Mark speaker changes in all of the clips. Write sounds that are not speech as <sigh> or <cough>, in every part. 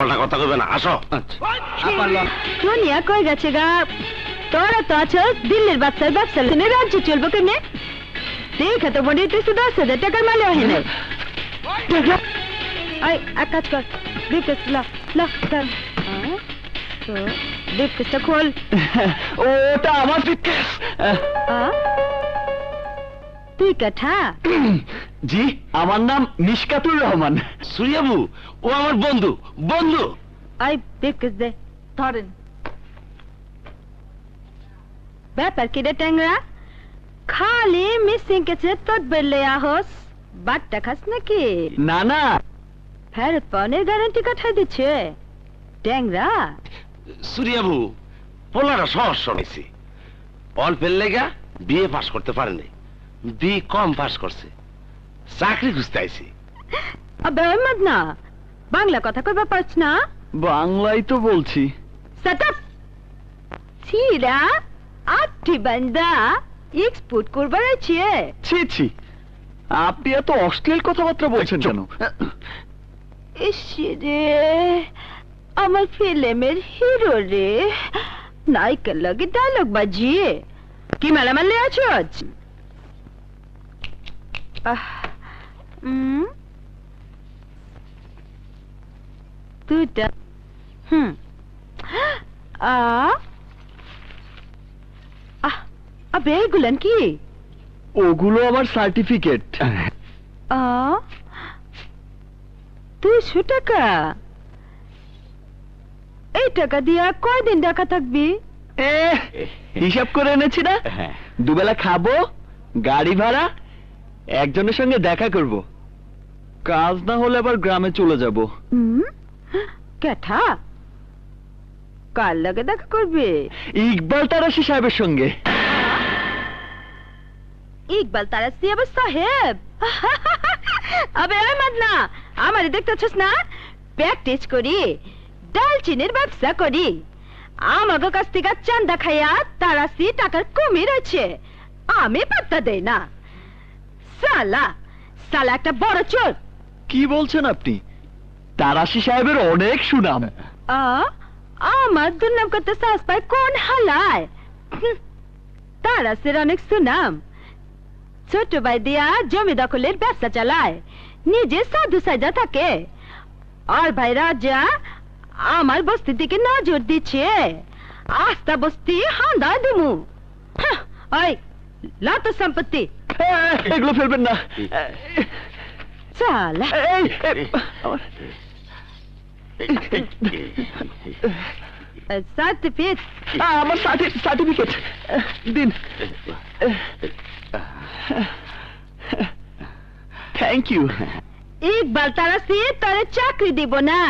Speaker 1: পাল্টা কথা কইবে না আসো।
Speaker 2: দুনিয়া কই গেছে গা? তোরা তো আছো দিল্লির বাচ্চার ব্যবসা রাজ্য চলবো কেমনে? দেখে তো মনে হইতেছে দশ হাজার টাকার মালে হয় না আই এক কাজ কর ব্রিফকেস লা লা ব্রিফকেসটা খোল।
Speaker 3: ওটা আমার
Speaker 2: আ? তুই কাঠা <clears throat>
Speaker 3: জি আমার নাম নিষ্কাতুর রহমান।
Speaker 1: সুরিয়াবু ও আমার বন্ধু বন্ধু।
Speaker 2: আই দে ধরেন। ব্যাপার কি রে ট্যাংরা? খালি মিসিং কেছে তোর বেলে আহস বাট্টা খাস নাকি?
Speaker 3: না না।
Speaker 2: ফেরত পাওয়ার গ্যারান্টি কাঠাই দিচ্ছে। ট্যাংরা?
Speaker 1: সুরিয়াবু পোলারা সহজ শোনাইছি অল্পের লেগা বিয়ে পাস করতে পারেনি। বি কম পাস করছে। চাকরি খুঁজতে আইছি।
Speaker 2: আবে মত না বাংলা কথা কইবা পারছ না?
Speaker 3: বাংলাই তো বলছি।
Speaker 2: সেট আপ ছিরা আটটি বান্দা এক্সপোর্ট করবার আছে
Speaker 3: ছি ছি। আপনি এত অশ্লীল কথাবার্তা বলছেন কেন?
Speaker 2: রে আমার ফিল্মের হিরো রে। নায়িকার লগে ডায়লগ বাজিয়ে। কি মেলা মারলে আছো দুটা হুম। আবে এগুলান কি?
Speaker 3: ওগুলো আমার সার্টিফিকেট।
Speaker 2: আ? দুশো টাকা? এই টাকা দিয়া কয়দিন টাকা থাকবি?
Speaker 3: এ হিসাব করে এনেছি না?
Speaker 1: হ্যাঁ।
Speaker 3: দুবেলা খাব গাড়ি ভাড়া একজনের সঙ্গে দেখা করব। কাজ না হলে আবার গ্রামে চলে যাব।
Speaker 2: কেঠা? কার লাগে দেখা করবি?
Speaker 3: ইকবাল তারাশি সাহেবের সঙ্গে।
Speaker 2: ইকবাল তারা সিয়াব সাহেব? আবে আহমদ না আমারে দেখতেছিস না? প্র্যাকটিস করি ডালচিনির ব্যবসা করি। আমাকে কাছ থেকে চান্দা খাইয়া তারাসি টাকার কমই রয়েছে আমি পাত্তা দেই না। সালা সালা একটা বড় চোর।
Speaker 3: কি বলছেন আপনি? তারাশি সাহেবের অনেক সুনাম।
Speaker 2: আ আমার দুর্নাম করতে সাহস পায় কোন হালায়? তারাসের অনেক সুনাম। ছোট ভাই দিয়া জমি দখলের ব্যবসা চালায় নিজে সাধু সাজা থাকে। আর ভাই রাজা আমার বস্তি দিকে নজর দিচ্ছে। আস্তা বস্তি হান্দা দিমু। হাহ, ওই লত সম্পত্তি
Speaker 3: এগুলো ফেলবেন না
Speaker 2: চালা
Speaker 3: এই, এই,
Speaker 2: সার্টিফিকেট
Speaker 3: আমার সার্টিফিকেট দিন থ্যাংক ইউ
Speaker 2: ইকবাল তারাসি তোরে চাকরি দিব না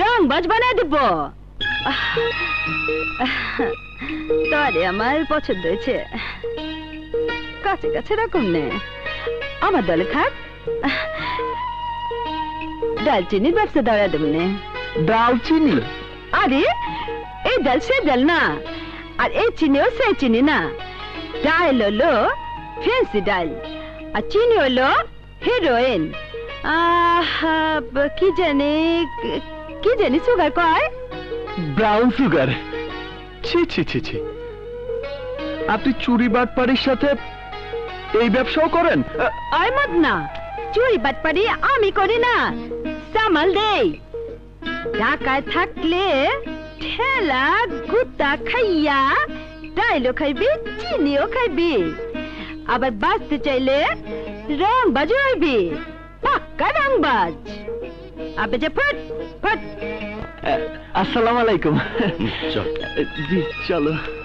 Speaker 2: রং বাজ বানায় দিব তরে আমার পছন্দ হয়েছে কাছে কাছে রাখুন নে। আমার দলে খাক ডালচিনির ব্যবসা দাঁড়া দেব নে।
Speaker 3: দালচিনি
Speaker 2: আরে এই ডাল সে ডাল না। আর এই চিনিও সে চিনি না। ডাল হলো ফেন্সি ডাল আর চিনি হলো হিরোইন। কি জানি কি- কি জানি সুগার কয়?
Speaker 3: Brown sugar. ছি ছি ছি ছি। আপনি চুরি বাটপাড়ির সাথে এই ব্যবসাও করেন? আ,
Speaker 2: আয় মত না চুরি বাটপারি আমি করি না। সামাল দেই। ঢাকায় থাকলে ঠেলা গুতা খাইয়া ডাইলও খাইবি চিনিও খাইবি। আবার বাঁচতে চাইলে রং বাজ হইবি পাক্কা রং বাজ আবে যে ফট ফট।
Speaker 3: আসসালামু আলাইকুম।
Speaker 1: চল।
Speaker 3: জি চলো।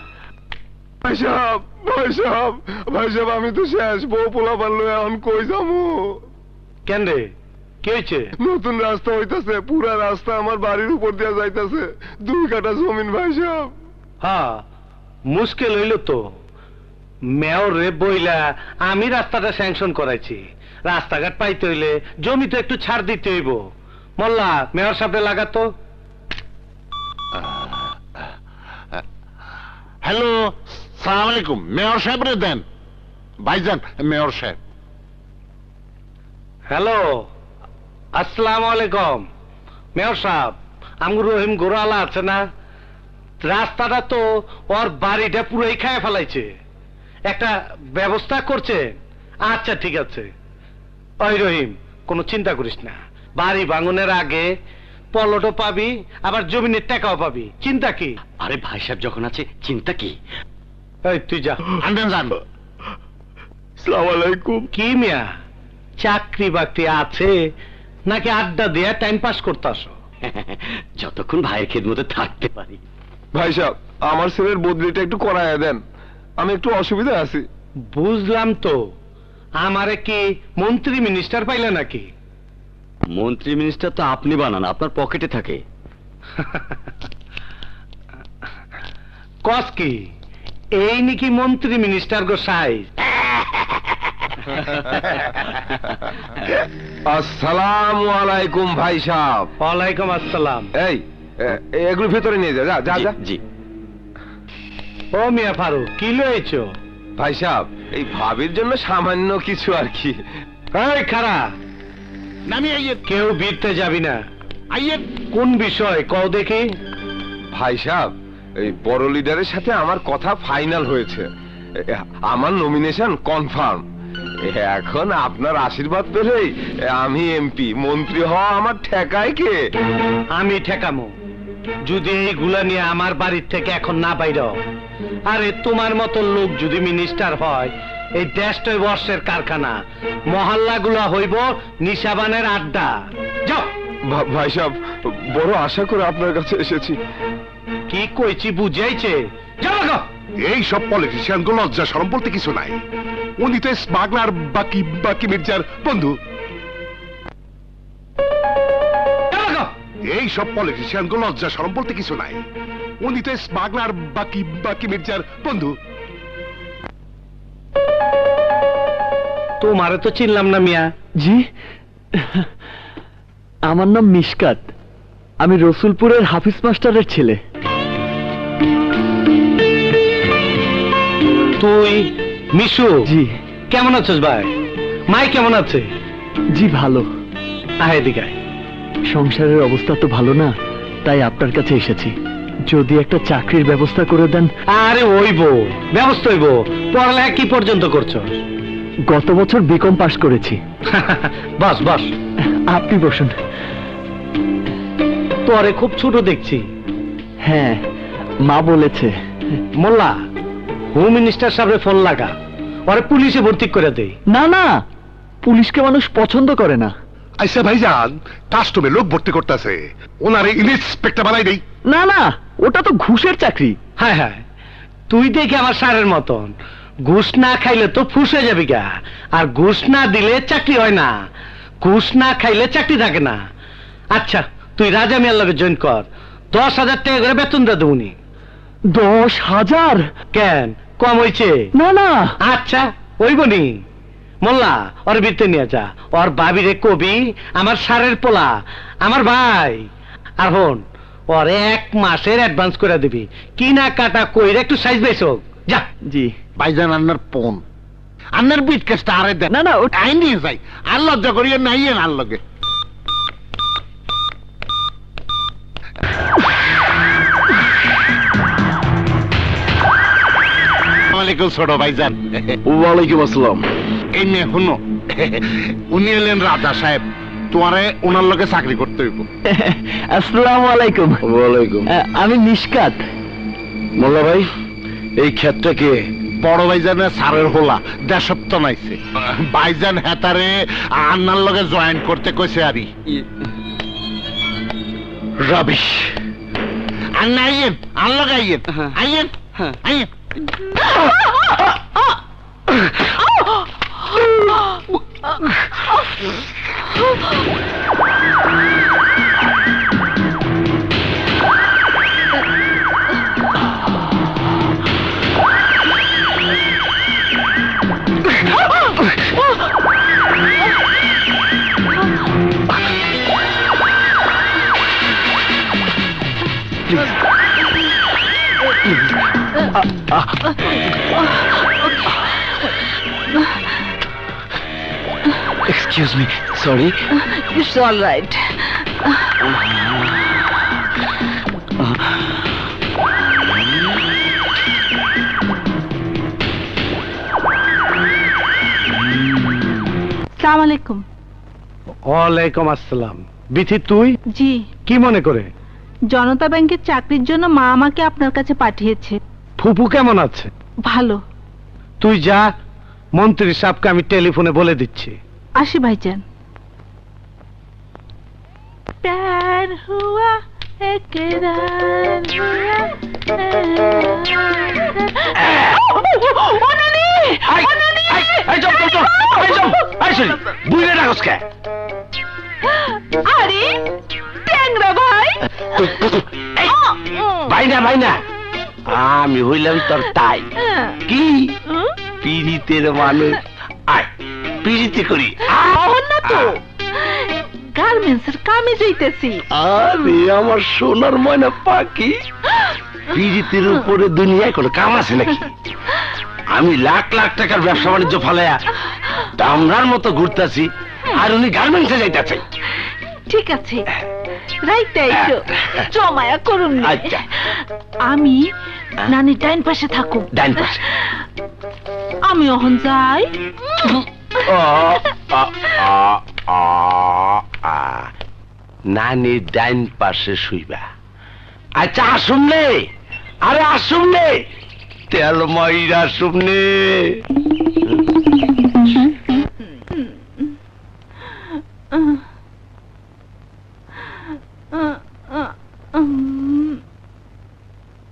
Speaker 4: ভাই সাহেব ভাই সাহেব ভাই সাহেব আমি তো শেষ বউ পোলা পারল এখন কই যামু
Speaker 1: কেন রে? কি হয়েছে?
Speaker 4: নতুন রাস্তা হইতাছে পুরা রাস্তা আমার বাড়ির উপর দিয়া যাইতাছে। দুই কাটা জমিন ভাই সাহেব
Speaker 5: হ্যাঁ মুশকিল হইল তো। মেয়র রে বইলা আমি রাস্তাটা স্যাংশন করাইছি। রাস্তাঘাট পাইতে হইলে জমি তো একটু ছাড় দিতে হইব। মোল্লা মেয়র সাহেব লাগাতো
Speaker 4: হ্যালো সালাম আলাইকুম মেয়র সাহেব রে দেন। ভাইজান মেয়র সাহেব।
Speaker 5: হ্যালো আসসালামু আলাইকুম। মেয়র সাহেব আমার রহিম গোড়ালা আছে না? রাস্তাটা তো ওর বাড়িটা পুরোই খায় ফেলাইছে। একটা ব্যবস্থা করছে। আচ্ছা ঠিক আছে। ওই রহিম কোনো চিন্তা করিস না। বাড়ি ভাঙনের আগে পলটও পাবি আবার জমিনের টাকাও পাবি। চিন্তা কি?
Speaker 3: আরে ভাই সাহেব যখন আছে চিন্তা কি?
Speaker 5: এই তুই যা।
Speaker 1: আনবেন যান।
Speaker 4: আলাইকুম।
Speaker 5: কি মিয়া? চাকরি বাকরি আছে নাকি আড্ডা দিয়ে টাইম পাস করতে আসো? <laughs>
Speaker 3: যতক্ষণ ভাইয়ের খেদমতে থাকতে পারি।
Speaker 4: ভাই সাহেব আমার ছেলের বদলিটা একটু করায় দেন। আমি একটু অসুবিধা আছি।
Speaker 5: বুঝলাম তো। আমারে কি মন্ত্রী মিনিস্টার পাইলে নাকি?
Speaker 3: মন্ত্রী মিনিস্টার তো আপনি বানান আপনার পকেটে থাকে।
Speaker 5: কস কি? এই নাকি মন্ত্রী মিনিস্টার গো সাইজ
Speaker 4: আসসালামু আলাইকুম ভাই সাহেব।
Speaker 5: ওয়ালাইকুম আসসালাম।
Speaker 4: এই এগুলো ভেতরে নিয়ে যা যা যা
Speaker 3: জি,
Speaker 4: যা।
Speaker 3: জি।
Speaker 5: ও মিয়া ফারুক কি লয়েছো
Speaker 4: ভাই সাহেব এই ভাবির জন্য সামান্য কিছু আর কি।
Speaker 5: এই খারা
Speaker 1: নামি আইয়ে
Speaker 5: কেউ বিরতে যাবি না।
Speaker 1: আইয়ে
Speaker 5: কোন বিষয় কও দেখি।
Speaker 4: ভাই সাহেব এই বড় লিডারের সাথে আমার কথা ফাইনাল হয়েছে। আমার নমিনেশন কনফার্ম এখন আপনার আশীর্বাদ পেলেই আমি এমপি মন্ত্রী হওয়া আমার ঠেকায় কে?
Speaker 5: আমি ঠেকামো। যদি এইগুলা নিয়ে আমার বাড়ির থেকে এখন না বাইর। আরে তোমার মতো লোক যদি মিনিস্টার হয় এই দেশটাই বর্ষের কারখানা। মহল্লাগুলা হইব নিশাবানের আড্ডা। যাও।
Speaker 4: ভাই সাহেব বড় আশা করে আপনার কাছে এসেছি।
Speaker 5: কি কইছি বুঝাইছে?
Speaker 6: এই সব পলিটিশিয়ানগুলো লজ্জা সরম বলতে কিছু নাই। উনি তো স্মাগলার বাকি বাকি মির্জার বন্ধু। এই সব পলিটিশিয়ানগুলো লজ্জা সরম বলতে কিছু নাই। উনি তো স্মাগলার বাকি বাকি মির্জার বন্ধু।
Speaker 5: তোমারে তো চিনলাম না মিয়া।
Speaker 3: জি? আমার নাম মিশকাত। আমি রসুলপুরের হাফিজ মাস্টারের ছেলে।
Speaker 5: তুই মিশু
Speaker 3: জি।
Speaker 5: কেমন আছিস ভাই? মাই কেমন আছে?
Speaker 3: জি ভালো।
Speaker 5: আয় এদিকে আয়।
Speaker 3: সংসারের অবস্থা তো ভালো না তাই আপনার কাছে এসেছি। যদি একটা চাকরির ব্যবস্থা করে দেন।
Speaker 5: আরে ওইব ব্যবস্থা হইব। পড়ালেখা কি পর্যন্ত করছ?
Speaker 3: গত বছর বিকম পাশ করেছি। <laughs>
Speaker 5: বস বস।
Speaker 3: আপনি বসুন।
Speaker 5: তোরে খুব ছোট দেখছি।
Speaker 3: হ্যাঁ মা বলেছে।
Speaker 5: মোল্লা হোম মিনিস্টার সাহেবের ফোন লাগা। ওরে পুলিশে ভর্তি করে দেই।
Speaker 3: না না পুলিশকে মানুষ পছন্দ করে না।
Speaker 6: আইসা ভাইজান কাস্টমে লোক ভর্তি করতেছে। ওনারে ইন্সপেক্টর বানাই দেই।
Speaker 3: না না ওটা তো ঘুষের চাকরি।
Speaker 5: হ্যাঁ হ্যাঁ তুই দেখি আমার সারের মতন। ঘুষ না খাইলে তো ফুসে যাবি গা। আর ঘুষ না দিলে চাকরি হয় না। ঘুষ না খাইলে চাকরি থাকে না। আচ্ছা তুই রাজা মিয়ার লগে জয়েন কর। দশ হাজার টাকা করে বেতন দে দেবনি
Speaker 3: দশ হাজার?
Speaker 5: কেন? কম হয়েছে
Speaker 3: না না।
Speaker 5: আচ্ছা ওই বনি মোল্লা ওর বিতে নিয়ে যা। ওর বাবিরে কবি আমার সারের পোলা আমার ভাই। আর হন ওর এক মাসের অ্যাডভান্স করে দিবি। কিনা কাটা কইরে একটু সাইজ বেশ। হোক যা।
Speaker 3: জি।
Speaker 1: ভাইজান আন্নার ফোন আন্নার বিট কেসটা আরে দেন
Speaker 3: না না ওটা
Speaker 1: আই নিয়ে যাই। আর লজ্জা করিয়ে নাইয়েন আর লগে। ওয়ালাইকুম ছোট ভাইজান
Speaker 4: ওয়ালাইকুম আসসালাম।
Speaker 1: এই নে শুনো উনি এলেন রাজা সাহেব তোমারে ওনার লগে চাকরি করতে হইব।
Speaker 3: আসসালামু আলাইকুম।
Speaker 4: ওয়ালাইকুম।
Speaker 3: আমি নিষ্কাত
Speaker 4: মোল্লা ভাই এই ক্ষেতটাকে
Speaker 1: বড় ভাইজানের সারের হোলা দেশপ্ত নাইছে। ভাইজান হেতারে আন্নার লগে জয়েন করতে কইছে আরি
Speaker 4: রাবিশ।
Speaker 1: আন্না আইয়েন আন লগে আইয়েন
Speaker 3: হ্যাঁ।
Speaker 1: আইয়েন।
Speaker 3: হ্যাঁ। Excuse me sorry
Speaker 2: it's all right
Speaker 7: সালাম আলাইকুম।
Speaker 5: ওয়ালাইকুম আসসালাম। বিথি তুই?
Speaker 7: জি।
Speaker 5: কি মনে করে?
Speaker 7: জনতা ব্যাংকের চাকরির জন্য মা আমাকে আপনার কাছে পাঠিয়েছে।
Speaker 5: ফুপু কেমন আছে?
Speaker 7: ভালো।
Speaker 5: তুই যা মন্ত্রী সাহেবকে আমি টেলিফোনে বলে দিচ্ছি।
Speaker 7: আসি ভাইজান। প্যার হুয়া একরার হুয়া? আরে ট্যাংরা ভাই।
Speaker 1: ভাই না ভাই না আমি হইলাম তোর তাই। কি?
Speaker 7: হুম?
Speaker 1: পিড়িতের মানুষ। আয় পিড়িতে করি।
Speaker 7: না তো। গার্মেন্টসের কামে যাইতেছি।
Speaker 1: আরে আমার সোনার ময়না পাখি। পিড়িতের উপরে দুনিয়ায় কোনো কাম আছে নাকি? আমি লাখ লাখ টাকার ব্যবসা বাণিজ্য ফালাইয়া দামরার মতো ঘুরতাছি আর উনি গার্মেন্টসে যাইতেছে
Speaker 7: ঠিক আছে। রাইতে আইসো জমায়া করুন
Speaker 1: আচ্ছা।
Speaker 7: আমি নানি ডাইন পাশে থাকুম
Speaker 1: ডান পাশে।
Speaker 7: আমি অহন যাই।
Speaker 1: নানি ডাইন পাশে শুইবা। আচ্ছা আসুন নে। আরে আসুন নে। তেল আসুন নে।